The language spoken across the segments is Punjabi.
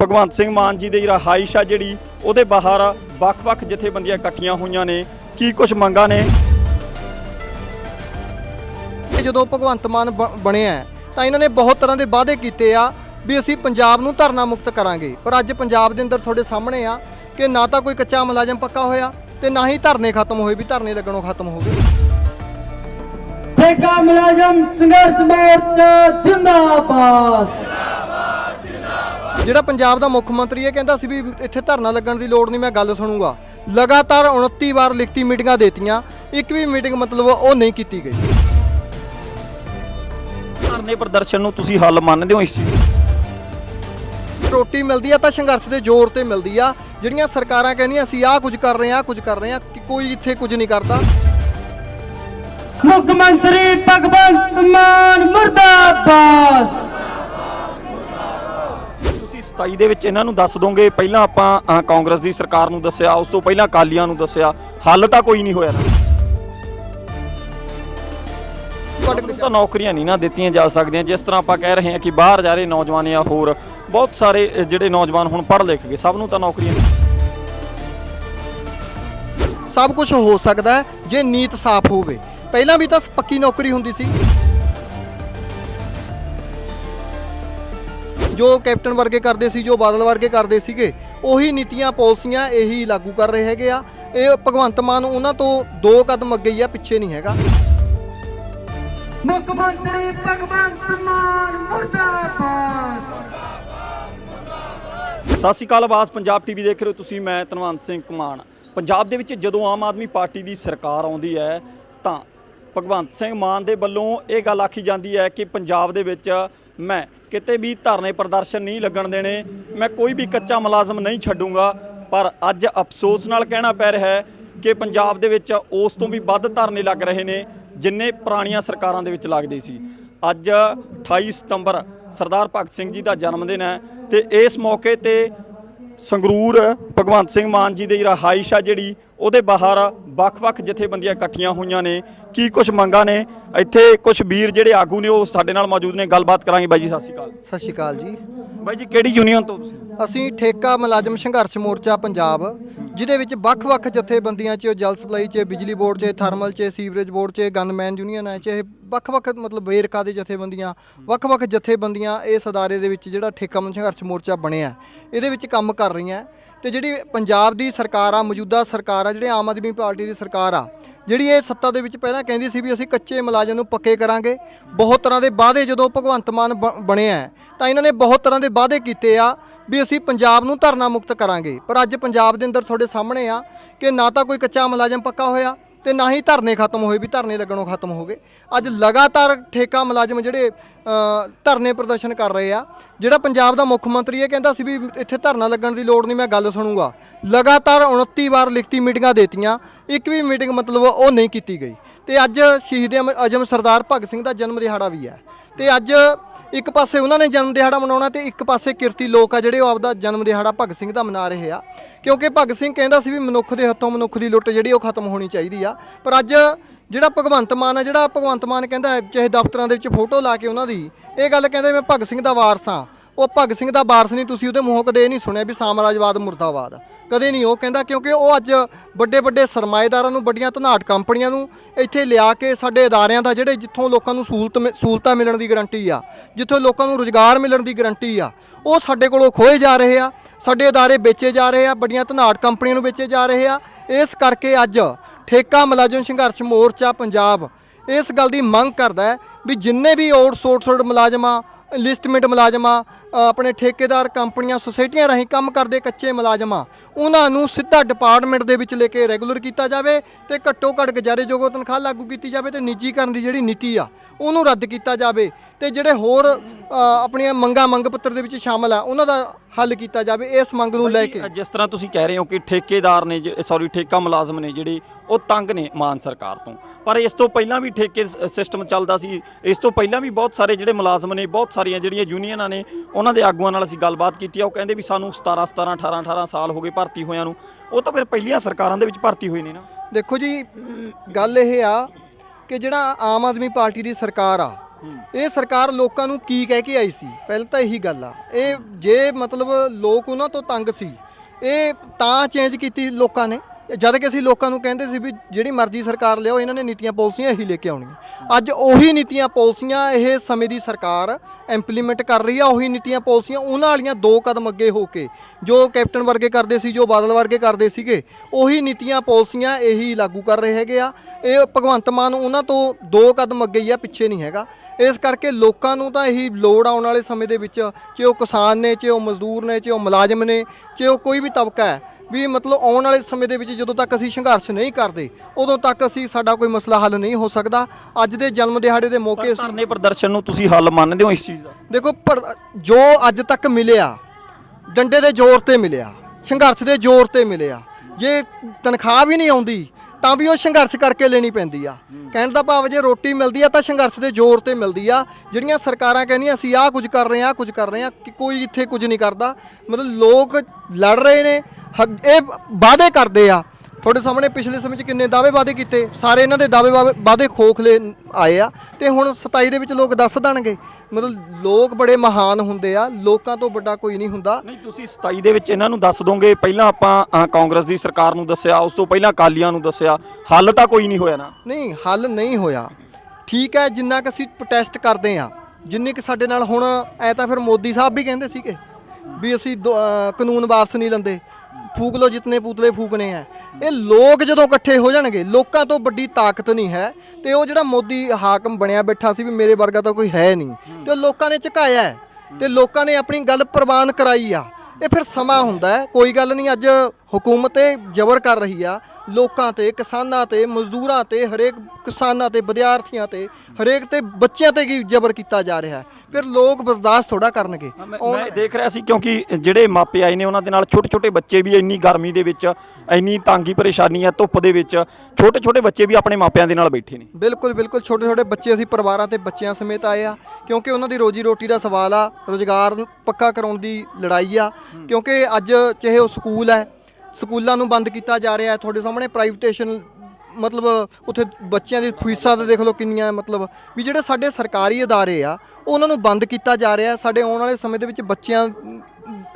ਭਗਵੰਤ ਸਿੰਘ ਮਾਨ ਜੀ ਦੀ ਰਹਾਇਸ਼ ਆ ਜਿਹੜੀ ਉਹਦੇ ਬਾਹਰ ਵੱਖ-ਵੱਖ ਜਥੇਬੰਦੀਆਂ ਇਕੱਠੀਆਂ ਹੋਈਆਂ ਨੇ। ਕੀ ਕੁਝ ਮੰਗਾਂ ਨੇ? ਇਹ ਜਦੋਂ ਭਗਵੰਤ ਮਾਨ ਬ- ਬਣਿਆ ਹੈ, ਤਾਂ ਇਹਨਾਂ ਨੇ ਬਹੁਤ ਤਰ੍ਹਾਂ ਦੇ ਵਾਅਦੇ ਕੀਤੇ ਆ ਵੀ ਅਸੀਂ ਪੰਜਾਬ ਨੂੰ ਧਰਨਾ ਮੁਕਤ ਕਰਾਂਗੇ। ਪਰ ਅੱਜ ਪੰਜਾਬ ਦੇ ਅੰਦਰ ਤੁਹਾਡੇ ਸਾਹਮਣੇ ਆ ਕਿ ਨਾ ਤਾਂ ਕੋਈ ਕੱਚਾ ਮੁਲਾਜ਼ਮ ਪੱਕਾ ਹੋਇਆ ਤੇ ਨਾ ਹੀ ਧਰਨੇ ਖਤਮ ਹੋਏ ਵੀ ਧਰਨੇ ਲੱਗਣੋਂ ਖਤਮ ਹੋ ਗਏ। ਠੇਕਾ ਮੁਲਾਜ਼ਮ ਸੰਘਰਸ਼ ਮੋਰਚਾ ਜਿੰਦਾਬਾਦ। ਜਿਹੜਾ ਪੰਜਾਬ ਦਾ ਮੁੱਖ ਮੰਤਰੀ ਇਹ ਕਹਿੰਦਾ ਸੀ ਵੀ ਇੱਥੇ ਧਰਨਾ ਲੱਗਣ ਦੀ ਲੋੜ ਨਹੀਂ ਮੈਂ ਗੱਲ ਸੁਣੂਗਾ। ਲਗਾਤਾਰ 29 ਵਾਰ ਲਿਖਤੀ ਮੀਟਿੰਗਾਂ ਦੇਤੀਆਂ ਇੱਕ ਵੀ ਮੀਟਿੰਗ ਮਤਲਬ ਉਹ ਨਹੀਂ ਕੀਤੀ ਗਈ। ਧਰਨੇ ਪ੍ਰਦਰਸ਼ਨ ਨੂੰ ਤੁਸੀਂ ਹੱਲ ਮੰਨਦੇ ਹੋ ਇਸ ਚੀਜ਼? ਰੋਟੀ ਮਿਲਦੀ ਆ ਤਾਂ ਸੰਘਰਸ਼ ਦੇ ਜ਼ੋਰ ਤੇ ਮਿਲਦੀ ਆ। ਜਿਹੜੀਆਂ ਸਰਕਾਰਾਂ ਕਹਿੰਦੀਆਂ ਅਸੀਂ ਆਹ ਕੁਝ ਕਰ ਰਹੇ ਆ ਆਹ ਕੁਝ ਕਰ ਰਹੇ ਆ ਕਿ ਕੋਈ ਇੱਥੇ ਕੁਝ ਨਹੀਂ ਕਰਦਾ। ਮੁੱਖ ਮੰਤਰੀ ਭਗਵੰਤ ਮਾਨ ਮਰਦਾਬਾਦ। ਤੁਸੀਂ 27 ਦੇ ਵਿੱਚ ਇਹਨਾਂ ਨੂੰ ਦੱਸ ਦੋਗੇ। ਪਹਿਲਾਂ ਆਪਾਂ ਕਾਂਗਰਸ ਦੀ ਸਰਕਾਰ ਨੂੰ ਦੱਸਿਆ ਉਸ ਤੋਂ ਪਹਿਲਾਂ ਅਕਾਲੀਆਂ ਨੂੰ ਦੱਸਿਆ। ਹੱਲ ਤਾਂ ਕੋਈ ਨਹੀਂ ਹੋਇਆ ਨਾ। ਤਾਂ ਨੌਕਰੀਆਂ ਨਹੀਂ ਨਾ ਦਿੱਤੀਆਂ ਜਾ ਸਕਦੀਆਂ। ਜਿਸ ਤਰ੍ਹਾਂ ਆਪਾਂ ਕਹਿ ਰਹੇ ਹਾਂ ਕਿ ਬਾਹਰ ਜਾ ਰਹੇ ਨੌਜਵਾਨ ਜਾਂ ਹੋਰ ਬਹੁਤ ਸਾਰੇ ਅ, ਜਿਹੜੇ ਨੌਜਵਾਨ ਹੁਣ ਪੜ੍ਹ ਲਿਖ ਗਏ ਸਭ ਨੂੰ ਤਾਂ ਨੌਕਰੀਆਂ ਨਹੀਂ। ਸਭ ਕੁਝ ਹੋ ਸਕਦਾ ਹੈ ਜੇ ਨੀਤ ਸਾਫ਼ ਹੋਵੇ। ਪਹਿਲਾਂ ਵੀ ਤਾਂ ਪੱਕੀ ਨੌਕਰੀ ਹੁੰਦੀ ਸੀ। ਜੋ ਕੈਪਟਨ ਵਰਗੇ ਕਰਦੇ ਸੀ ਜੋ ਬਾਦਲ ਵਰਗੇ ਕਰਦੇ ਸੀਗੇ ਉਹੀ ਨੀਤੀਆਂ ਪਾਲਿਸੀਆਂ ਇਹੀ ਲਾਗੂ ਕਰ ਰਹੇ ਹੈਗੇ ਆ। ਇਹ ਭਗਵੰਤ ਮਾਨ ਉਹਨਾਂ ਤੋਂ ਦੋ ਕਦਮ ਅੱਗੇ ਹੀ ਆ ਪਿੱਛੇ ਨਹੀਂ ਹੈਗਾ। ਮੁੱਖ ਮੰਤਰੀ ਭਗਵੰਤ ਮਾਨ ਮਰਦਾਬਾਦ। ਸਤਿ ਸ਼੍ਰੀ ਅਕਾਲ ਆਵਾਜ਼ ਪੰਜਾਬ ਟੀਵੀ ਦੇਖ ਰਹੇ ਹੋ ਤੁਸੀਂ ਮੈਂ ਧਨਵੰਤ ਸਿੰਘ ਕੁਮਾਨ। ਪੰਜਾਬ ਦੇ ਵਿੱਚ ਜਦੋਂ ਆਮ ਆਦਮੀ ਪਾਰਟੀ ਦੀ ਸਰਕਾਰ ਆਉਂਦੀ ਹੈ ਤਾਂ ਭਗਵੰਤ ਸਿੰਘ ਮਾਨ ਦੇ ਵੱਲੋਂ ਇਹ ਗੱਲ ਆਖੀ ਜਾਂਦੀ ਹੈ ਕਿ ਪੰਜਾਬ ਦੇ ਵਿੱਚ ਮੈਂ ਕਿਤੇ ਵੀ ਧਰਨੇ ਪ੍ਰਦਰਸ਼ਨ ਨਹੀਂ ਲੱਗਣ ਦੇਣੇ, ਮੈਂ ਕੋਈ ਵੀ ਕੱਚਾ ਮੁਲਾਜ਼ਮ ਨਹੀਂ ਛੱਡੂੰਗਾ। ਪਰ ਅੱਜ ਅਫਸੋਸ ਨਾਲ ਕਹਿਣਾ ਪੈ ਰਿਹਾ ਹੈ ਕਿ ਪੰਜਾਬ ਦੇ ਵਿੱਚ ਉਸ ਤੋਂ ਵੀ ਵੱਧ ਧਰਨੇ ਲੱਗ ਰਹੇ ਨੇ, ਜਿੰਨੇ ਪੁਰਾਣੀਆਂ ਸਰਕਾਰਾਂ ਦੇ ਵਿੱਚ ਲੱਗਦੇ ਸੀ। ਅੱਜ 28 ਸਤੰਬਰ, ਸਰਦਾਰ ਭਗਤ ਸਿੰਘ ਜੀ ਦਾ ਜਨਮ ਦਿਨ ਹੈ ਤੇ ਇਸ ਮੌਕੇ ਤੇ ਸੰਗਰੂਰ ਭਗਵੰਤ ਸਿੰਘ ਮਾਨ ਜੀ ਦੀ ਰਹਾਇਸ਼ ਆ ਜਿਹੜੀ ਉਹਦੇ ਬਾਹਰ ਵੱਖ-ਵੱਖ ਜਥੇਬੰਦੀਆਂ ਇਕੱਠੀਆਂ ਹੋਈਆਂ ਨੇ। ਕੀ ਕੁਝ ਮੰਗਾਂ ਨੇ? ਇੱਥੇ ਕੁਝ ਵੀਰ ਜਿਹੜੇ ਆਗੂ ਨੇ ਉਹ ਸਾਡੇ ਨਾਲ ਮੌਜੂਦ ਨੇ। ਗੱਲਬਾਤ ਕਰਾਂਗੇ ਬਾਈ ਜੀ ਸਤਿ ਸ਼੍ਰੀ ਅਕਾਲ। ਸਤਿ ਸ਼੍ਰੀ ਅਕਾਲ ਜੀ। ਬਾਈ ਜੀ ਕਿਹੜੀ ਯੂਨੀਅਨ ਤੋਂ ਤੁਸੀਂ? ਅਸੀਂ ਠੇਕਾ ਮੁਲਾਜ਼ਮ ਸੰਘਰਸ਼ ਮੋਰਚਾ ਪੰਜਾਬ ਜਿਹਦੇ ਵਿੱਚ ਵੱਖ-ਵੱਖ ਜਥੇਬੰਦੀਆਂ 'ਚ ਜਲ ਸਪਲਾਈ 'ਚ ਬਿਜਲੀ ਬੋਰਡ 'ਚ ਥਰਮਲ 'ਚ ਸੀਵਰੇਜ ਬੋਰਡ 'ਚ ਗਨਮੈਨ ਯੂਨੀਅਨ ਹੈ 'ਚ ਇਹ ਵੱਖ-ਵੱਖ ਮਤਲਬ ਵੇਰਕਾ ਦੇ ਜਥੇਬੰਦੀਆਂ ਵੱਖ-ਵੱਖ ਜਥੇਬੰਦੀਆਂ ਇਸ ਅਦਾਰੇ ਦੇ ਵਿੱਚ ਜਿਹੜਾ ਠੇਕਾ ਮੁਲਾਜ਼ਮ ਸੰਘਰਸ਼ ਮੋਰਚਾ ਬਣਿਆ। ਇਹਦੇ ਵਿੱਚ ਕੰਮ ਕਰ ਰਹੀਆਂ। ਤੇ ਜਿਹੜੀ ਪੰਜਾਬ ਦੀ ਸਰਕਾਰ ਆ ਮੌਜੂਦਾ ਸਰਕਾਰ ਆ ਜਿਹੜੇ ਆਮ ਆਦਮੀ ਪਾਰਟੀ ਦੀ ਸਰਕਾਰ ਆ ਜਿਹੜੀ ਇਹ ਸੱਤਾ ਦੇ ਵਿੱਚ ਪਹਿਲਾਂ ਕਹਿੰਦੀ ਸੀ ਵੀ ਅਸੀਂ ਕੱਚੇ ਮੁਲਾਜ਼ਮ ਨੂੰ ਪੱਕੇ ਕਰਾਂਗੇ ਬਹੁਤ ਤਰ੍ਹਾਂ ਦੇ ਵਾਅਦੇ ਜਦੋਂ ਭਗਵੰਤ ਮਾਨ ਬ- ਬਣਿਆ ਹੈ, ਤਾਂ ਇਹਨਾਂ ਨੇ ਬਹੁਤ ਤਰ੍ਹਾਂ ਦੇ ਵਾਅਦੇ ਕੀਤੇ ਆ ਵੀ ਅਸੀਂ ਪੰਜਾਬ ਨੂੰ ਧਰਨਾ ਮੁਕਤ ਕਰਾਂਗੇ। ਪਰ ਅੱਜ ਪੰਜਾਬ ਦੇ ਅੰਦਰ ਤੁਹਾਡੇ ਸਾਹਮਣੇ ਆ ਕਿ ਨਾ ਤਾਂ ਕੋਈ ਕੱਚਾ ਮੁਲਾਜ਼ਮ ਪੱਕਾ ਹੋਇਆ ਤੇ ਨਾ ਹੀ ਧਰਨੇ ਖਤਮ ਹੋਏ ਵੀ ਧਰਨੇ ਲੱਗਣੋਂ ਖਤਮ ਹੋ ਗਏ। ਅੱਜ ਲਗਾਤਾਰ ਠੇਕਾ ਮੁਲਾਜ਼ਮ ਜਿਹੜੇ ਧਰਨੇ ਪ੍ਰਦਰਸ਼ਨ ਕਰ ਰਹੇ ਆ, ਜਿਹੜਾ ਪੰਜਾਬ ਦਾ ਮੁੱਖ ਮੰਤਰੀ ਇਹ ਕਹਿੰਦਾ ਸੀ ਵੀ ਇੱਥੇ ਧਰਨਾ ਲੱਗਣ ਦੀ ਲੋੜ ਨਹੀਂ, ਮੈਂ ਗੱਲ ਸੁਣੂਗਾ। ਲਗਾਤਾਰ 29 ਵਾਰ ਲਿਖਤੀ ਮੀਟਿੰਗਾਂ ਦੇਤੀਆਂ, ਇੱਕ ਵੀ ਮੀਟਿੰਗ ਮਤਲਬ ਉਹ ਨਹੀਂ ਕੀਤੀ ਗਈ। ਤੇ ਅੱਜ ਸ਼ਹੀਦ ਅਜਮ ਸਰਦਾਰ ਭਗਤ ਸਿੰਘ ਦਾ ਜਨਮ ਦਿਹਾੜਾ ਵੀ ਹੈ। ਤੇ ਅੱਜ ਇੱਕ ਪਾਸੇ ਉਹਨਾਂ ਨੇ ਜਨਮ ਦਿਹਾੜਾ ਮਨਾਉਣਾ ਤੇ ਇੱਕ ਪਾਸੇ ਕਿਰਤੀ ਲੋਕ ਆ ਜਿਹੜੇ ਉਹ ਆਪਦਾ ਜਨਮ ਦਿਹਾੜਾ ਭਗਤ ਸਿੰਘ ਦਾ ਮਨਾ ਰਹੇ ਆ। ਕਿਉਂਕਿ ਭਗਤ ਸਿੰਘ ਕਹਿੰਦਾ ਸੀ ਵੀ ਮਨੁੱਖ ਦੇ ਹੱਥੋਂ ਮਨੁੱਖ ਦੀ ਲੁੱਟ ਜਿਹੜੀ ਉਹ ਖਤਮ ਹੋਣੀ ਚਾਹੀਦੀ ਆ। ਪਰ ਅੱਜ ਜਿਹੜਾ ਭਗਵੰਤ ਮਾਨ ਆ ਜਿਹੜਾ ਭਗਵੰਤ ਮਾਨ ਕਹਿੰਦਾ ਹੈ, ਚਾਹੇ ਦਫ਼ਤਰਾਂ ਦੇ ਵਿੱਚ ਫੋਟੋ ਲਾ ਕੇ ਉਹਨਾਂ ਦੀ ਇਹ ਗੱਲ ਕਹਿੰਦੇ ਮੈਂ ਭਗਤ ਸਿੰਘ ਦਾ ਵਾਰਸ ਹਾਂ। ਉਹ ਭਗਤ ਸਿੰਘ ਦਾ ਵਾਰਸ ਨਹੀਂ ਤੁਸੀਂ ਉਹਦੇ ਮੂੰਹੋਂ ਕਦੇ ਇਹ ਨਹੀਂ ਸੁਣਿਆ ਵੀ ਸਾਮਰਾਜਵਾਦ ਮੁਰਦਾਬਾਦ। ਕਦੇ ਨਹੀਂ ਉਹ ਕਹਿੰਦਾ ਕਿਉਂਕਿ ਉਹ ਅੱਜ ਵੱਡੇ ਵੱਡੇ ਸਰਮਾਏਦਾਰਾਂ ਨੂੰ ਵੱਡੀਆਂ ਧਨਾਟ ਕੰਪਨੀਆਂ ਨੂੰ ਇੱਥੇ ਲਿਆ ਕੇ ਸਾਡੇ ਅਦਾਰਿਆਂ ਦਾ ਜਿਹੜੇ ਜਿੱਥੋਂ ਲੋਕਾਂ ਨੂੰ ਸਹੂਲਤ ਮਿ- ਸਹੂਲਤਾਂ ਮਿਲਣ ਦੀ ਗਰੰਟੀ ਆ ਜਿੱਥੋਂ ਲੋਕਾਂ ਨੂੰ ਰੁਜ਼ਗਾਰ ਮਿਲਣ ਦੀ ਗਰੰਟੀ ਆ ਉਹ ਸਾਡੇ ਕੋਲੋਂ ਖੋਏ ਜਾ ਰਹੇ ਆ ਸਾਡੇ ਅਦਾਰੇ ਵੇਚੇ ਜਾ ਰਹੇ ਆ ਵੱਡੀਆਂ ਧਨਾਟ ਕੰਪਨੀਆਂ ਨੂੰ ਵੇਚੇ ਜਾ ਰਹੇ ਆ। ਇਸ ਕਰਕੇ ਅੱਜ ਠੇਕਾ ਮੁਲਾਜ਼ਮ ਸੰਘਰਸ਼ ਮੋਰਚਾ ਪੰਜਾਬ। ਇਸ ਗੱਲ ਦੀ ਮੰਗ ਕਰਦਾ ਹੈ ਵੀ ਜਿੰਨੇ ਵੀ ਆਊਟਸੋਰਸਡ ਮੁਲਾਜ਼ਮਾਂ ਲਿਸਟਮੈਂਟ ਮੁਲਾਜ਼ਮਾਂ ਆਪਣੇ ਠੇਕੇਦਾਰ ਕੰਪਨੀਆਂ ਸੁਸਾਇਟੀਆਂ ਰਾਹੀਂ ਕੰਮ ਕਰਦੇ ਕੱਚੇ ਮੁਲਾਜ਼ਮਾਂ, ਉਹਨਾਂ ਨੂੰ ਸਿੱਧਾ ਡਿਪਾਰਟਮੈਂਟ ਦੇ ਵਿੱਚ ਲੈ ਕੇ ਰੈਗੂਲਰ ਕੀਤਾ ਜਾਵੇ ਤੇ ਘੱਟੋ ਘੱਟ ਗੁਜ਼ਾਰੇਯੋਗ ਤਨਖਾਹ ਲਾਗੂ ਕੀਤੀ ਜਾਵੇ ਤੇ ਨਿੱਜੀਕਰਨ ਦੀ ਜਿਹੜੀ ਨੀਤੀ ਆ, ਉਹਨੂੰ ਰੱਦ ਕੀਤਾ ਜਾਵੇ ਤੇ ਜਿਹੜੇ ਹੋਰ ਆਪਣੀਆਂ ਮੰਗਾਂ ਮੰਗ ਪੱਤਰ ਦੇ ਵਿੱਚ ਸ਼ਾਮਲ ਆ, ਉਹਨਾਂ ਦਾ ਹੱਲ ਕੀਤਾ ਜਾਵੇ ਇਸ ਮੰਗ ਨੂੰ ਲੈ ਕੇ। ਜਿਸ ਤਰ੍ਹਾਂ ਤੁਸੀਂ ਕਹਿ ਰਹੇ ਹੋ ਕਿ ਠੇਕੇਦਾਰ ਨੇ ਸੌਰੀ ਠੇਕਾ ਮੁਲਾਜ਼ਮ ਨੇ ਜਿਹੜੇ, ਉਹ ਤੰਗ ਨੇ ਮਾਨ ਸਰਕਾਰ ਤੋਂ। ਪਰ ਇਸ ਤੋਂ ਪਹਿਲਾਂ ਵੀ ਠੇਕੇ ਸਿਸਟਮ ਚੱਲਦਾ ਸੀ ਇਸ ਤੋਂ ਪਹਿਲਾਂ ਵੀ ਬਹੁਤ ਸਾਰੇ ਜਿਹੜੇ ਮੁਲਾਜ਼ਮ ਨੇ ਬਹੁਤ ਸਾਰੀਆਂ ਜਿਹੜੀਆਂ ਯੂਨੀਅਨਾਂ ਨੇ ਉਹਨਾਂ ਦੇ ਆਗੂਆਂ ਨਾਲ ਅਸੀਂ ਗੱਲਬਾਤ ਕੀਤੀ ਆ। ਉਹ ਕਹਿੰਦੇ ਵੀ ਸਾਨੂੰ 17 17 18 18 ਸਾਲ ਹੋ ਗਏ ਭਰਤੀ ਹੋਇਆਂ ਨੂੰ। ਉਹ ਤਾਂ ਫਿਰ ਪਹਿਲੀਆਂ ਸਰਕਾਰਾਂ ਦੇ ਵਿੱਚ ਭਰਤੀ ਹੋਏ ਨੇ ਨਾ। ਦੇਖੋ ਜੀ ਗੱਲ ਇਹ ਆ ਕਿ ਜਿਹੜਾ ਆਮ ਆਦਮੀ ਪਾਰਟੀ ਦੀ ਸਰਕਾਰ ਆ ਇਹ ਸਰਕਾਰ ਲੋਕਾਂ ਨੂੰ ਕੀ ਕਹਿ ਕੇ ਆਈ ਸੀ? ਪਹਿਲਾਂ ਤਾਂ ਇਹੀ ਗੱਲ ਆ। ਇਹ ਜੇ ਮਤਲਬ ਲੋਕ ਉਹਨਾਂ ਤੋਂ ਤੰਗ ਸੀ ਇਹ ਤਾਂ ਚੇਂਜ ਕੀਤੀ ਲੋਕਾਂ ਨੇ। ਜਦ ਕਿ ਅਸੀਂ ਲੋਕਾਂ ਨੂੰ ਕਹਿੰਦੇ ਸੀ ਵੀ ਜਿਹੜੀ ਮਰਜ਼ੀ ਸਰਕਾਰ ਲਿਆਓ, ਇਹਨਾਂ ਨੇ ਨੀਤੀਆਂ ਪਾਲਿਸੀਆਂ ਇਹੀ ਲੈ ਕੇ ਆਉਣੀਆਂ ਅੱਜ ਉਹੀ ਨੀਤੀਆਂ ਪਾਲਿਸੀਆਂ ਇਹ ਸਮੇਂ ਦੀ ਸਰਕਾਰ ਇੰਪਲੀਮੈਂਟ ਕਰ ਰਹੀ ਆ, ਉਹੀ ਨੀਤੀਆਂ ਪਾਲਿਸੀਆਂ, ਉਹਨਾਂ ਵਾਲੀਆਂ ਦੋ ਕਦਮ ਅੱਗੇ ਹੋ ਕੇ, ਜੋ ਕੈਪਟਨ ਵਰਗੇ ਕਰਦੇ ਸੀ, ਜੋ ਬਾਦਲ ਵਰਗੇ ਕਰਦੇ ਸੀਗੇ, ਉਹੀ ਨੀਤੀਆਂ ਪਾਲਿਸੀਆਂ ਇਹੀ ਲਾਗੂ ਕਰ ਰਹੇ ਹੈਗੇ ਆ। ਇਹ ਭਗਵੰਤ ਮਾਨ ਉਹਨਾਂ ਤੋਂ ਦੋ ਕਦਮ ਅੱਗੇ ਹੀ ਆ, ਪਿੱਛੇ ਨਹੀਂ ਹੈਗਾ। ਇਸ ਕਰਕੇ ਲੋਕਾਂ ਨੂੰ ਤਾਂ ਇਹੀ ਲੋੜ ਆਉਣ ਵਾਲੇ ਸਮੇਂ ਦੇ ਵਿੱਚ, ਚਾਹੇ ਉਹ ਕਿਸਾਨ ਨੇ, ਚਾਹੇ ਉਹ ਮਜ਼ਦੂਰ ਨੇ, ਚਾਹੇ ਉਹ ਮੁਲਾਜ਼ਮ ਨੇ, ਚਾਹੇ ਉਹ ਕੋਈ ਵੀ ਤਬਕਾ ਹੈ ਵੀ ਮਤਲਬ ਆਉਣ ਵਾਲੇ ਸਮੇਂ ਦੇ ਵਿੱਚ ਜਦੋਂ ਤੱਕ ਅਸੀਂ ਸੰਘਰਸ਼ ਨਹੀਂ ਕਰਦੇ ਉਦੋਂ ਤੱਕ ਅਸੀਂ ਸਾਡਾ ਕੋਈ ਮਸਲਾ ਹੱਲ ਨਹੀਂ ਹੋ ਸਕਦਾ। ਅੱਜ ਦੇ ਜਨਮ ਦਿਹਾੜੇ ਦੇ ਮੌਕੇ ਧਰਨੇ ਪ੍ਰਦਰਸ਼ਨ ਨੂੰ ਤੁਸੀਂ ਹੱਲ ਮੰਨਦੇ ਹੋ ਇਸ ਚੀਜ਼ ਦਾ? ਦੇਖੋ ਪਰ ਜੋ ਅੱਜ ਤੱਕ ਮਿਲਿਆ ਡੰਡੇ ਦੇ ਜ਼ੋਰ ਤੇ ਮਿਲਿਆ ਸੰਘਰਸ਼ ਦੇ ਜ਼ੋਰ ਤੇ ਮਿਲਿਆ ਜੇ ਤਨਖਾਹ ਵੀ ਨਹੀਂ ਆਉਂਦੀ ਤਾਂ ਵੀ ਉਹ ਸੰਘਰਸ਼ ਕਰਕੇ ਲੈਣੀ ਪੈਂਦੀ ਆ। ਕਹਿਣ ਦਾ ਭਾਵ ਜੇ ਰੋਟੀ ਮਿਲਦੀ ਆ ਤਾਂ ਸੰਘਰਸ਼ ਦੇ ਜ਼ੋਰ ਤੇ ਮਿਲਦੀ ਆ। ਜਿਹੜੀਆਂ ਸਰਕਾਰਾਂ ਕਹਿੰਦੀਆਂ ਅਸੀਂ ਆਹ ਕੁਝ ਕਰ ਰਹੇ ਆ ਕੁਝ ਕਰ ਰਹੇ ਆ ਕਿ ਕੋਈ ਇੱਥੇ ਕੁਝ ਨਹੀਂ ਕਰਦਾ। ਮਤਲਬ ਲੋਕ ਲੜ ਰਹੇ ਨੇ ਇਹ ਵਾਅਦੇ ਕਰਦੇ ਆ ਤੁਹਾਡੇ ਸਾਹਮਣੇ ਪਿਛਲੇ ਸਮੇਂ 'ਚ ਕਿੰਨੇ ਦਾਅਵੇ ਵਾਅਦੇ ਕੀਤੇ? ਸਾਰੇ ਇਹਨਾਂ ਦੇ ਦਾਅਵੇ ਵਾਅਦੇ ਖੋਖਲੇ ਆਏ ਆ। ਤੇ ਹੁਣ 27 ਦੇ ਵਿੱਚ ਲੋਕ ਦੱਸ ਦੇਣਗੇ। ਮਤਲਬ ਲੋਕ ਬੜੇ ਮਹਾਨ ਹੁੰਦੇ ਆ। ਲੋਕਾਂ ਤੋਂ ਵੱਡਾ ਕੋਈ ਨਹੀਂ ਹੁੰਦਾ। ਨਹੀਂ ਤੁਸੀਂ 27 ਦੇ ਵਿੱਚ ਇਹਨਾਂ ਨੂੰ ਦੱਸ ਦੋਗੇ। ਪਹਿਲਾਂ ਆਪਾਂ ਕਾਂਗਰਸ ਦੀ ਸਰਕਾਰ ਨੂੰ ਦੱਸਿਆ ਉਸ ਤੋਂ ਪਹਿਲਾਂ ਅਕਾਲੀਆਂ ਨੂੰ ਦੱਸਿਆ। ਹੱਲ ਤਾਂ ਕੋਈ ਨਹੀਂ ਹੋਇਆ ਨਾ। ਨਹੀਂ ਹੱਲ ਨਹੀਂ ਹੋਇਆ। ਠੀਕ ਹੈ ਜਿੰਨਾ ਕਿ ਅਸੀਂ ਪ੍ਰੋਟੈਸਟ ਕਰਦੇ ਆ ਜਿੰਨੇ ਕਿ ਸਾਡੇ ਨਾਲ ਹੁਣ ਐ ਤਾਂ ਫਿਰ ਮੋਦੀ ਸਾਹਿਬ ਵੀ ਕਹਿੰਦੇ ਸੀਗੇ ਵੀ ਅਸੀਂ ਕਾਨੂੰਨ ਵਾਪਸ ਨਹੀਂ ਲੈਂਦੇ। ਫੂਕ ਲੋ ਜਿਤਨੇ ਪੁਤਲੇ ਫੂਕਨੇ ਆ। ਇਹ ਲੋਕ ਜਦੋਂ ਇਕੱਠੇ ਹੋ ਜਾਣਗੇ, ਲੋਕਾਂ ਤੋਂ ਵੱਡੀ ਤਾਕਤ ਨਹੀਂ ਹੈ। ਤੇ ਉਹ ਜਿਹੜਾ ਮੋਦੀ ਹਾਕਮ ਬਣਿਆ ਬੈਠਾ ਸੀ ਵੀ ਮੇਰੇ ਵਰਗਾ ਤਾਂ ਕੋਈ ਹੈ ਨਹੀਂ। ਤੇ ਉਹ ਲੋਕਾਂ ਨੇ ਝੁਕਾਇਆ। ਹੈ ਤੇ ਲੋਕਾਂ ਨੇ ਆਪਣੀ ਗੱਲ ਪ੍ਰਵਾਨ ਕਰਾਈ ਆ। ਇਹ ਫਿਰ ਸਮਾਂ ਹੁੰਦਾ ਹੈ। ਕੋਈ ਗੱਲ ਨਹੀਂ ਅੱਜ ਹਕੂਮਤ ਇਹ ਜ਼ਬਰ ਕਰ ਰਹੀ ਆ। ਲੋਕਾਂ ਤੇ ਕਿਸਾਨਾਂ ਤੇ ਮਜ਼ਦੂਰਾਂ ਤੇ ਹਰੇਕ ਕਿਸਾਨਾਂ ਤੇ ਵਿਦਿਆਰਥੀਆਂ ਤੇ ਹਰੇਕ ਤੇ ਬੱਚਿਆਂ ਤੇ ਕੀ ਜ਼ਬਰ ਕੀਤਾ ਜਾ ਰਿਹਾ ਹੈ। ਫਿਰ ਲੋਕ ਬਰਦਾਸ਼ਤ ਥੋੜਾ ਕਰਨਗੇ। ਮੈਂ ਦੇਖ ਰਿਹਾ ਸੀ ਕਿਉਂਕਿ ਜਿਹੜੇ ਮਾਪੇ ਆਏ ਨੇ ਉਹਨਾਂ ਦੇ ਨਾਲ ਛੋਟੇ ਛੋਟੇ ਬੱਚੇ ਵੀ ਇੰਨੀ ਗਰਮੀ ਦੇ ਵਿੱਚ ਇੰਨੀ ਤੰਗੀ ਪਰੇਸ਼ਾਨੀ ਹੈ ਧੁੱਪ ਦੇ ਵਿੱਚ ਛੋਟੇ ਛੋਟੇ ਬੱਚੇ ਵੀ ਆਪਣੇ ਮਾਪਿਆਂ ਦੇ ਨਾਲ ਬੈਠੇ ਨੇ। ਬਿਲਕੁਲ ਬਿਲਕੁਲ। ਛੋਟੇ ਛੋਟੇ ਬੱਚੇ ਅਸੀਂ ਪਰਿਵਾਰਾਂ ਤੇ ਬੱਚਿਆਂ ਸਮੇਤ ਆਏ ਆ ਕਿਉਂਕਿ ਉਹਨਾਂ ਦੀ ਰੋਜੀ ਰੋਟੀ ਦਾ ਸਵਾਲ ਆ। ਰੋਜ਼ਗਾਰ ਪੱਕਾ ਕਰਾਉਣ ਦੀ ਲੜਾਈ ਆ। ਕਿਉਂਕਿ ਅੱਜ ਚਾਹੇ ਉਹ ਸਕੂਲ ਹੈ, ਸਕੂਲਾਂ ਨੂੰ ਬੰਦ ਕੀਤਾ ਜਾ ਰਿਹਾ ਹੈ, ਤੁਹਾਡੇ ਸਾਹਮਣੇ ਪ੍ਰਾਈਵੇਟੇਸ਼ਨ ਮਤਲਬ ਉੱਥੇ ਬੱਚਿਆਂ ਦੀ ਫੀਸਾਂ ਤਾਂ ਦੇਖ ਲਓ ਕਿੰਨੀਆਂ, ਮਤਲਬ ਵੀ ਜਿਹੜੇ ਸਾਡੇ ਸਰਕਾਰੀ ਅਦਾਰੇ ਆ, ਉਹਨਾਂ ਨੂੰ ਬੰਦ ਕੀਤਾ ਜਾ ਰਿਹਾ ਸਾਡੇ ਆਉਣ ਵਾਲੇ ਸਮੇਂ ਦੇ ਵਿੱਚ ਬੱਚਿਆਂ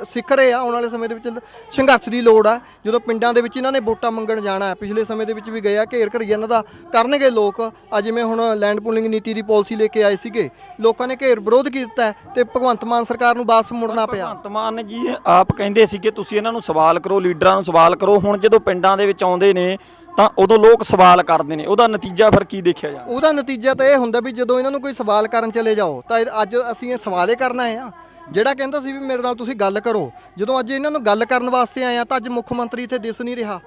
ਸਿੱਖ ਰਹੇ ਆ ਆਉਣ ਵਾਲੇ ਸਮੇਂ ਦੇ ਵਿੱਚ ਸੰਘਰਸ਼ ਦੀ ਲੋੜ ਆ। ਜਦੋਂ ਪਿੰਡਾਂ ਦੇ ਵਿੱਚ ਇਹਨਾਂ ਨੇ ਵੋਟਾਂ ਮੰਗਣ ਜਾਣਾ ਹੈ ਪਿਛਲੇ ਸਮੇਂ ਦੇ ਵਿੱਚ ਵੀ ਗਏ ਆ ਘੇਰ ਘਰੀ ਇਹਨਾਂ ਦਾ ਕਰਨਗੇ ਲੋਕ। ਅੱਜ ਜਿਵੇਂ ਹੁਣ ਲੈਂਡ ਪੂਲਿੰਗ ਨੀਤੀ ਦੀ ਪਾਲਿਸੀ ਲੈ ਕੇ ਆਏ ਸੀਗੇ ਲੋਕਾਂ ਨੇ ਘੇਰ ਵਿਰੋਧ ਕੀਤਾ ਤੇ ਭਗਵੰਤ ਮਾਨ ਸਰਕਾਰ ਨੂੰ ਵਾਪਸ ਮੁੜਨਾ ਪਿਆ। ਭਗਵੰਤ ਮਾਨ ਜੀ ਆਪ ਕਹਿੰਦੇ ਸੀ ਕਿ ਤੁਸੀਂ ਇਹਨਾਂ ਨੂੰ ਸਵਾਲ ਕਰੋ ਲੀਡਰਾਂ ਨੂੰ ਸਵਾਲ ਕਰੋ। ਹੁਣ ਜਦੋਂ ਪਿੰਡਾਂ ਦੇ ਵਿੱਚ ਆਉਂਦੇ ਨੇ ਤਾਂ ਉਦੋਂ ਲੋਕ ਸਵਾਲ ਕਰਦੇ ਨੇ। ਉਹਦਾ ਨਤੀਜਾ ਫਿਰ ਕੀ ਦੇਖਿਆ ਜਾਂਦਾ ਉਹਦਾ ਨਤੀਜਾ ਤਾਂ ਇਹ ਹੁੰਦਾ ਵੀ ਜਦੋਂ ਇਹਨਾਂ ਨੂੰ ਕੋਈ ਸਵਾਲ ਕਰਨ ਚਲੇ ਜਾਓ ਤਾਂ ਅੱਜ ਅਸੀਂ ਇਹ ਸਵਾਲ ਕਰਨਾ ਹੈ। ਆ ਜਿਹੜਾ ਕਹਿੰਦਾ ਸੀ ਵੀ ਮੇਰੇ ਨਾਲ ਤੁਸੀਂ ਗੱਲ ਕਰੋ। ਜਦੋਂ ਅੱਜ ਇਹਨਾਂ ਨੂੰ ਗੱਲ ਕਰਨ ਵਾਸਤੇ ਆਏ ਆ ਤਾਂ ਅੱਜ ਮੁੱਖ ਮੰਤਰੀ ਇੱਥੇ ਦਿਸ ਨਹੀਂ ਰਿਹਾ।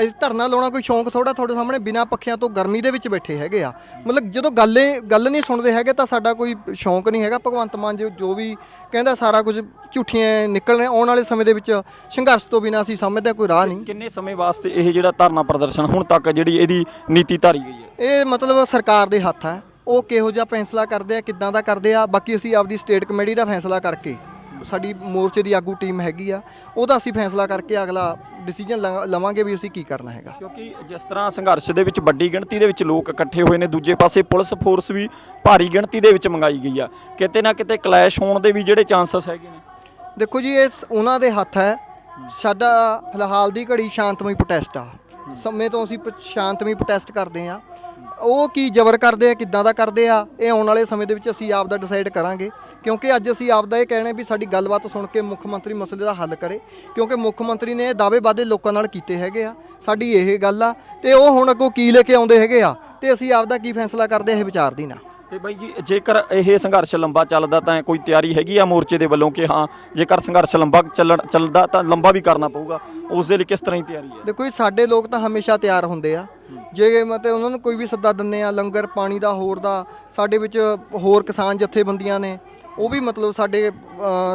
ਅੱਜ ਧਰਨਾ ਲਾਉਣਾ ਕੋਈ ਸ਼ੌਂਕ ਥੋੜਾ ਤੁਹਾਡੇ ਸਾਹਮਣੇ ਬਿਨਾਂ ਪੱਖਿਆਂ ਤੋਂ ਗਰਮੀ ਦੇ ਵਿੱਚ ਬੈਠੇ ਹੈਗੇ ਆ। ਮਤਲਬ ਜਦੋਂ ਗੱਲੇ ਗੱਲ ਨਹੀਂ ਸੁਣਦੇ ਹੈਗੇ ਤਾਂ ਸਾਡਾ ਕੋਈ ਸ਼ੌਂਕ ਨਹੀਂ ਹੈਗਾ। ਭਗਵੰਤ ਮਾਨ ਜੋ ਜੋ ਵੀ ਕਹਿੰਦਾ ਸਾਰਾ ਕੁਝ ਝੂਠੀਆਂ ਨਿਕਲਣੇ ਆਉਣ ਵਾਲੇ ਸਮੇਂ ਦੇ ਵਿੱਚ ਸੰਘਰਸ਼ ਤੋਂ ਬਿਨਾਂ ਅਸੀਂ ਸਮਝਦੇ ਕੋਈ ਰਾਹ ਨਹੀਂ। ਕਿੰਨੇ ਸਮੇਂ ਵਾਸਤੇ ਇਹ ਜਿਹੜਾ ਧਰਨਾ ਪ੍ਰਦਰਸ਼ਨ ਹੁਣ ਤੱਕ ਜਿਹੜੀ ਇਹਦੀ ਨੀਤੀ ਧਾਰੀ ਗਈ ਹੈ? ਇਹ ਮਤਲਬ ਸਰਕਾਰ ਦੇ ਹੱਥ ਹੈ। ਉਹ ਕਿਹੋ ਜਿਹਾ ਫੈਸਲਾ ਕਰਦੇ ਆ ਕਿੱਦਾਂ ਦਾ ਕਰਦੇ ਆ ਬਾਕੀ ਅਸੀਂ ਆਪਦੀ ਸਟੇਟ ਕਮੇਟੀ ਦਾ ਫੈਸਲਾ ਕਰਕੇ ਸਾਡੀ ਮੋਰਚੇ ਦੀ ਆਗੂ ਟੀਮ ਹੈਗੀ ਆ ਉਹਦਾ ਅਸੀਂ ਫੈਸਲਾ ਕਰਕੇ ਅਗਲਾ ਡਿਸੀਜਨ ਲਵਾਂਗੇ ਵੀ ਅਸੀਂ ਕੀ ਕਰਨਾ ਹੈਗਾ। ਕਿਉਂਕਿ ਜਿਸ ਤਰ੍ਹਾਂ ਸੰਘਰਸ਼ ਦੇ ਵਿੱਚ ਵੱਡੀ ਗਿਣਤੀ ਦੇ ਵਿੱਚ ਲੋਕ ਇਕੱਠੇ ਹੋਏ ਨੇ ਦੂਜੇ ਪਾਸੇ ਪੁਲਿਸ ਫੋਰਸ ਵੀ ਭਾਰੀ ਗਿਣਤੀ ਦੇ ਵਿੱਚ ਮੰਗਾਈ ਗਈ ਆ। ਕਿਤੇ ਨਾ ਕਿਤੇ ਕਲੈਸ਼ ਹੋਣ ਦੇ ਵੀ ਜਿਹੜੇ ਚਾਂਸਸ ਹੈਗੇ ਨੇ। ਦੇਖੋ ਜੀ ਇਹ ਉਹਨਾਂ ਦੇ ਹੱਥ ਹੈ। ਸਾਡਾ ਫਿਲਹਾਲ ਦੀ ਘੜੀ ਸ਼ਾਂਤਮਈ ਪ੍ਰੋਟੈਸਟ ਆ। ਸਮੇਂ ਤੋਂ ਅਸੀਂ ਸ਼ਾਂਤਮਈ ਪ੍ਰੋਟੈਸਟ ਕਰਦੇ ਆ। ਉਹ ਕੀ ਜ਼ਬਰ ਕਰਦੇ ਆ ਕਿੱਦਾਂ ਦਾ ਕਰਦੇ ਆ ਇਹ ਆਉਣ ਵਾਲੇ ਸਮੇਂ ਦੇ ਵਿੱਚ ਅਸੀਂ ਆਪ ਦਾ ਡਿਸਾਈਡ ਕਰਾਂਗੇ। ਕਿਉਂਕਿ ਅੱਜ ਅਸੀਂ ਆਪ ਦਾ ਇਹ ਕਹਿਣਾ ਵੀ ਸਾਡੀ ਗੱਲਬਾਤ ਸੁਣ ਕੇ ਮੁੱਖ ਮੰਤਰੀ ਮਸਲੇ ਦਾ ਹੱਲ ਕਰੇ ਕਿਉਂਕਿ ਮੁੱਖ ਮੰਤਰੀ ਨੇ ਇਹ ਦਾਅਵੇ ਵਾਅਦੇ ਲੋਕਾਂ ਨਾਲ ਕੀਤੇ ਹੈਗੇ ਆ। ਸਾਡੀ ਇਹ ਗੱਲ ਆ ਤੇ ਉਹ ਹੁਣ ਅੱਗੋਂ ਕੀ ਲੈ ਕੇ ਆਉਂਦੇ ਹੈਗੇ ਆ ਤੇ ਅਸੀਂ ਆਪ ਦਾ ਕੀ ਫੈਸਲਾ ਕਰਦੇ ਇਹ ਵਿਚਾਰਦੀ ਨਾ। ਤੇ ਬਾਈ ਜੀ ਜੇਕਰ ਇਹ ਸੰਘਰਸ਼ ਲੰਬਾ ਚੱਲਦਾ ਤਾਂ ਕੋਈ ਤਿਆਰੀ ਹੈਗੀ ਆ ਮੋਰਚੇ ਦੇ ਵੱਲੋਂ ਕਿ ਹਾਂ ਜੇਕਰ ਸੰਘਰਸ਼ ਲੰਬਾ ਚੱਲਣ ਚੱਲਦਾ ਤਾਂ ਲੰਬਾ ਵੀ ਕਰਨਾ ਪਊਗਾ। ਉਸ ਦੇ ਲਈ ਕਿਸ ਤਰ੍ਹਾਂ ਦੀ ਤਿਆਰੀ ਹੈ? ਦੇਖੋ ਜੀ ਸਾਡੇ ਲੋਕ ਤਾਂ ਹਮੇਸ਼ਾ ਤਿਆਰ ਹੁੰਦੇ ਆ। ਜੇ ਮਤਲਬ ਉਹਨਾਂ ਨੂੰ ਕੋਈ ਵੀ ਸੱਦਾ ਦਿੰਦੇ ਆ ਲੰਗਰ ਪਾਣੀ ਦਾ ਹੋਰ ਦਾ ਸਾਡੇ ਵਿੱਚ ਹੋਰ ਕਿਸਾਨ ਜਥੇਬੰਦੀਆਂ ਨੇ ਉਹ ਵੀ ਮਤਲਬ ਸਾਡੇ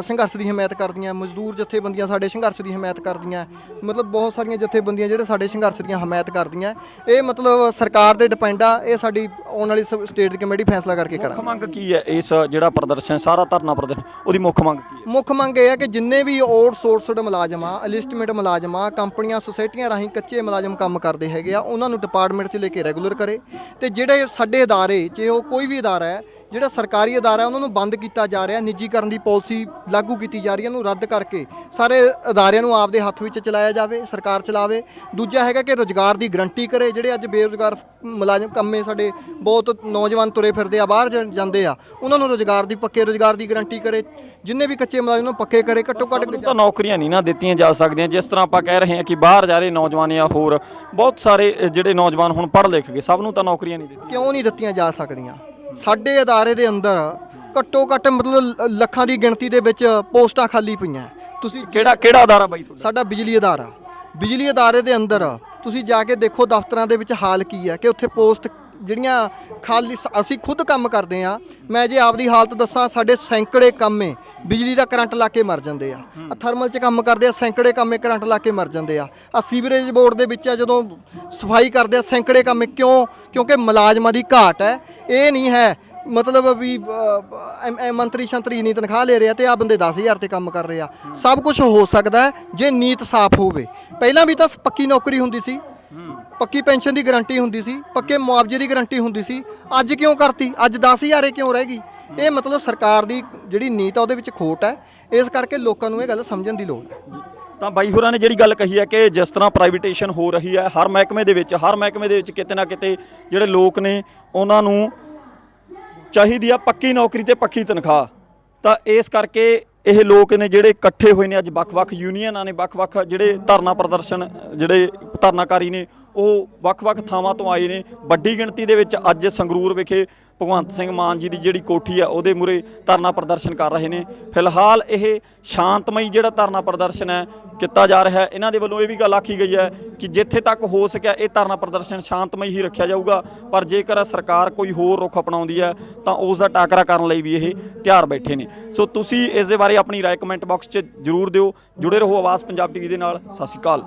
ਸੰਘਰਸ਼ ਦੀ ਹਮਾਇਤ ਕਰਦੀਆਂ ਮਜ਼ਦੂਰ ਜਥੇਬੰਦੀਆਂ ਸਾਡੇ ਸੰਘਰਸ਼ ਦੀ ਹਮਾਇਤ ਕਰਦੀਆਂ ਮਤਲਬ ਬਹੁਤ ਸਾਰੀਆਂ ਜਥੇਬੰਦੀਆਂ ਜਿਹੜੇ ਸਾਡੇ ਸੰਘਰਸ਼ ਦੀਆਂ ਹਮਾਇਤ ਕਰਦੀਆਂ ਇਹ ਮਤਲਬ ਸਰਕਾਰ ਦੇ ਡਿਪੈਂਡ ਆ ਇਹ ਸਾਡੀ ਆਉਣ ਵਾਲੀ ਸਟੇਟ ਦੀ ਕਮੇਟੀ ਫੈਸਲਾ ਕਰਕੇ ਮੁੱਖ ਕਰਾਂਗੇ। ਮੰਗ ਕੀ ਹੈ? ਇਸ ਜਿਹੜਾ ਪ੍ਰਦਰਸ਼ਨ ਸਾਰਾ ਧਰਨਾ ਪ੍ਰਦਰਸ਼ਨ ਉਹਦੀ ਮੁੱਖ ਮੰਗ ਕੀ ਹੈ? ਮੁੱਖ ਮੰਗ ਇਹ ਹੈ ਕਿ ਜਿੰਨੇ ਵੀ ਆਊਟਸੋਰਸਡ ਮੁਲਾਜ਼ਮ ਆ ਅਲਿਸਟਮੈਂਟ ਮੁਲਾਜ਼ਮ ਕੰਪਨੀਆਂ ਸੁਸਾਇਟੀਆਂ ਰਾਹੀਂ ਕੱਚੇ ਮੁਲਾਜ਼ਮ ਕੰਮ ਕਰਦੇ ਹੈਗੇ ਆ ਉਹਨਾਂ ਨੂੰ ਡਿਪਾਰਟਮੈਂਟ 'ਚ ਲੈ ਕੇ ਰੈਗੂਲਰ ਕਰੇ ਤੇ ਜਿਹੜੇ ਸਾਡੇ ਅਦਾਰੇ ਜੇ ਉਹ ਕੋਈ ਵੀ ਅਦਾਰਾ ਹੈ ਜਿਹੜਾ ਸਰਕਾਰੀ ਅਦਾਰਾ ਉਹਨਾਂ ਨੂੰ ਬੰਦ ਕੀਤਾ ਜਾ ਰਿਹਾ ਨਿੱਜੀਕਰਨ ਦੀ ਪਾਲਿਸੀ ਲਾਗੂ ਕੀਤੀ ਜਾ ਰਹੀ ਹੈ ਉਹਨੂੰ ਰੱਦ ਕਰਕੇ ਸਾਰੇ ਅਦਾਰਿਆਂ ਨੂੰ ਆਪਦੇ ਹੱਥ ਵਿੱਚ ਚਲਾਇਆ ਜਾਵੇ ਸਰਕਾਰ ਚਲਾਵੇ। ਦੂਜਾ ਹੈਗਾ ਕਿ ਰੋਜ਼ਗਾਰ ਦੀ ਗਰੰਟੀ ਕਰੇ ਜਿਹੜੇ ਅੱਜ ਬੇਰੁਜ਼ਗਾਰ ਮੁਲਾਜ਼ਮ ਕੰਮੇ ਸਾਡੇ ਬਹੁਤ ਨੌਜਵਾਨ ਤੁਰੇ ਫਿਰਦੇ ਆ ਬਾਹਰ ਜਾਂਦੇ ਆ ਉਹਨਾਂ ਨੂੰ ਰੋਜ਼ਗਾਰ ਦੀ ਪੱਕੇ ਰੋਜ਼ਗਾਰ ਦੀ ਗਰੰਟੀ ਕਰੇ। ਜਿੰਨੇ ਵੀ ਕੱਚੇ ਮੁਲਾਜ਼ਮ ਨੂੰ ਪੱਕੇ ਕਰੇ ਘੱਟੋ ਘੱਟ ਤਾਂ ਨੌਕਰੀਆਂ ਨਹੀਂ ਨਾ ਦਿੱਤੀਆਂ ਜਾ ਸਕਦੀਆਂ। ਜਿਸ ਤਰ੍ਹਾਂ ਆਪਾਂ ਕਹਿ ਰਹੇ ਹਾਂ ਕਿ ਬਾਹਰ ਜਾ ਰਹੇ ਨੌਜਵਾਨ ਜਾਂ ਹੋਰ ਬਹੁਤ ਸਾਰੇ ਜਿਹੜੇ ਨੌਜਵਾਨ ਹੁਣ ਪੜ੍ਹ ਲਿਖ ਗਏ ਸਭ ਨੂੰ ਤਾਂ ਨੌਕਰੀਆਂ ਨਹੀਂ ਦਿੱਤੀਆਂ। ਕਿਉਂ ਨਹੀਂ ਦਿੱਤੀਆਂ ਜਾ ਸਕਦੀਆਂ? ਸਾਡੇ ਅਦਾਰੇ ਦੇ ਅੰਦਰ ਘੱਟੋ ਘੱਟ ਮਤਲਬ ਲੱਖਾਂ ਦੀ ਗਿਣਤੀ ਦੇ ਵਿੱਚ ਪੋਸਟਾਂ ਖਾਲੀ ਪਈਆਂ। ਤੁਸੀਂ ਕਿਹੜਾ ਕਿਹੜਾ ਅਦਾਰਾ ਬਾਈ ਤੁਹਾਡਾ? ਸਾਡਾ ਬਿਜਲੀ ਅਦਾਰਾ। ਬਿਜਲੀ ਅਦਾਰੇ ਦੇ ਅੰਦਰ ਤੁਸੀਂ ਜਾ ਕੇ ਦੇਖੋ ਦਫ਼ਤਰਾਂ ਦੇ ਵਿੱਚ ਹਾਲ ਕੀ ਹੈ ਕਿ ਉੱਥੇ ਪੋਸਟ ਜਿਹੜੀਆਂ ਖਾਲੀ ਸ- ਅਸੀਂ ਖੁਦ ਕੰਮ ਕਰਦੇ ਆ ਮੈਂ ਜੇ ਆਪਦੀ ਹਾਲਤ ਦੱਸਾਂ ਸਾਡੇ ਸੈਂਕੜੇ ਕੰਮੇ ਬਿਜਲੀ ਦਾ ਕਰੰਟ ਲਾ ਕੇ ਮਰ ਜਾਂਦੇ ਆ। ਆ ਥਰਮਲ 'ਚ ਕੰਮ ਕਰਦੇ ਆ ਸੈਂਕੜੇ ਕੰਮੇ ਕਰੰਟ ਲਾ ਕੇ ਮਰ ਜਾਂਦੇ ਆ। ਆ ਸੀਵਰੇਜ ਬੋਰਡ ਦੇ ਵਿੱਚ ਆ ਜਦੋਂ ਸਫ਼ਾਈ ਕਰਦੇ ਆ ਸੈਂਕੜੇ ਕੰਮੇ ਕਿਉਂ? ਕਿਉਂਕਿ ਮੁਲਾਜ਼ਮਾਂ ਦੀ ਘਾਟ ਹੈ। ਇਹ ਨਹੀਂ ਹੈ ਮਤਲਬ ਵੀ ਐਮ- ਐਮ ਮੰਤਰੀ ਸ਼ੰਤਰੀ ਨਹੀਂ ਤਨਖਾਹ ਲੈ ਰਿਹਾ ਤੇ ਆ ਬੰਦੇ 10000 ਤੇ ਕੰਮ ਕਰ ਰਹੇ ਆ। ਸਭ ਕੁਝ ਹੋ ਸਕਦਾ ਹੈ ਜੇ ਨੀਤ ਸਾਫ਼ ਹੋਵੇ। ਪਹਿਲਾਂ ਵੀ ਤਾਂ ਪੱਕੀ ਨੌਕਰੀ ਹੁੰਦੀ ਸੀ। ਪੱਕੀ ਪੈਨਸ਼ਨ ਦੀ ਗਾਰੰਟੀ ਹੁੰਦੀ ਸੀ, ਪੱਕੇ ਮੁਆਵਜ਼ੇ ਦੀ ਗਾਰੰਟੀ ਹੁੰਦੀ ਸੀ। ਅੱਜ ਕਿਉਂ ਕਰਤੀ? ਅੱਜ 10000 ਇਹ ਕਿਉਂ ਰਹਿ ਗਈ? ਇਹ ਮਤਲਬ ਸਰਕਾਰ ਦੀ ਜਿਹੜੀ ਨੀਤ ਆ, ਉਹਦੇ ਵਿੱਚ ਖੋਟ ਹੈ। ਇਸ ਕਰਕੇ ਲੋਕਾਂ ਨੂੰ ਇਹ ਗੱਲ ਸਮਝਣ ਦੀ ਲੋੜ ਹੈ। ਤਾਂ ਬਾਈ ਹੋਰਾਂ ਨੇ ਜਿਹੜੀ ਗੱਲ ਕਹੀ ਹੈ ਕਿ ਜਿਸ ਤਰ੍ਹਾਂ ਪ੍ਰਾਈਵੇਟੇਸ਼ਨ ਹੋ ਰਹੀ ਹੈ, ਹਰ ਮਹਿਕਮੇ ਦੇ ਵਿੱਚ, ਹਰ ਮਹਿਕਮੇ ਦੇ ਵਿੱਚ ਕਿਤੇ ਨਾ ਕਿਤੇ ਜਿਹੜੇ ਲੋਕ ਨੇ, ਉਹਨਾਂ ਨੂੰ ਚਾਹੀਦੀ ਆ ਪੱਕੀ ਨੌਕਰੀ ਤੇ ਪੱਕੀ ਤਨਖਾਹ। ਤਾਂ ਇਸ ਕਰਕੇ ਇਹ ਲੋਕ ਨੇ ਜਿਹੜੇ ਇਕੱਠੇ ਹੋਏ ਨੇ, ਅੱਜ ਵੱਖ-ਵੱਖ ਯੂਨੀਅਨਾਂ ਨੇ, ਵੱਖ-ਵੱਖ ਜਿਹੜੇ ਧਰਨਾ ਪ੍ਰਦਰਸ਼ਨ, ਜਿਹੜੇ ਧਰਨਾਕਾਰੀ ਨੇ ਉਹ ਵੱਖ-ਵੱਖ ਥਾਵਾਂ ਤੋਂ ਆਏ ਨੇ। ਵੱਡੀ ਗਿਣਤੀ ਦੇ ਵਿੱਚ ਅੱਜ ਸੰਗਰੂਰ ਵਿਖੇ ਭਗਵੰਤ ਸਿੰਘ ਮਾਨ ਜੀ ਦੀ ਜਿਹੜੀ ਕੋਠੀ ਆ, ਉਹਦੇ ਮੂਰੇ ਧਰਨਾ ਪ੍ਰਦਰਸ਼ਨ ਕਰ ਰਹੇ ਨੇ। ਫਿਲਹਾਲ ਇਹ ਸ਼ਾਂਤਮਈ ਜਿਹੜਾ ਧਰਨਾ ਪ੍ਰਦਰਸ਼ਨ ਹੈ, ਕੀਤਾ ਜਾ ਰਿਹਾ ਹੈ। ਇਹਨਾਂ ਦੇ ਵੱਲੋਂ ਇਹ ਵੀ ਗੱਲ ਆਖੀ ਗਈ ਹੈ ਕਿ ਜਿੱਥੇ ਤੱਕ ਹੋ ਸਕਿਆ ਇਹ ਧਰਨਾ ਪ੍ਰਦਰਸ਼ਨ ਸ਼ਾਂਤਮਈ ਹੀ ਰੱਖਿਆ ਜਾਊਗਾ। ਪਰ ਜੇਕਰ ਸਰਕਾਰ ਕੋਈ ਹੋਰ ਰੁਖ ਅਪਣਾਉਂਦੀ ਹੈ, ਤਾਂ ਉਸ ਦਾ ਟਾਕਰਾ ਕਰਨ ਲਈ ਵੀ ਇਹ ਤਿਆਰ ਬੈਠੇ ਨੇ। ਸੋ ਤੁਸੀਂ ਇਸ ਦੇ ਬਾਰੇ ਆਪਣੀ ਰਾਏ ਕਮੈਂਟ ਬਾਕਸ 'ਚ ਜਰੂਰ ਦਿਓ। ਜੁੜੇ ਰਹੋ ਆਵਾਜ਼ ਪੰਜਾਬ ਟੀਵੀ ਦੇ ਨਾਲ। ਸਤਿ ਸ਼੍ਰੀ ਅਕਾਲ।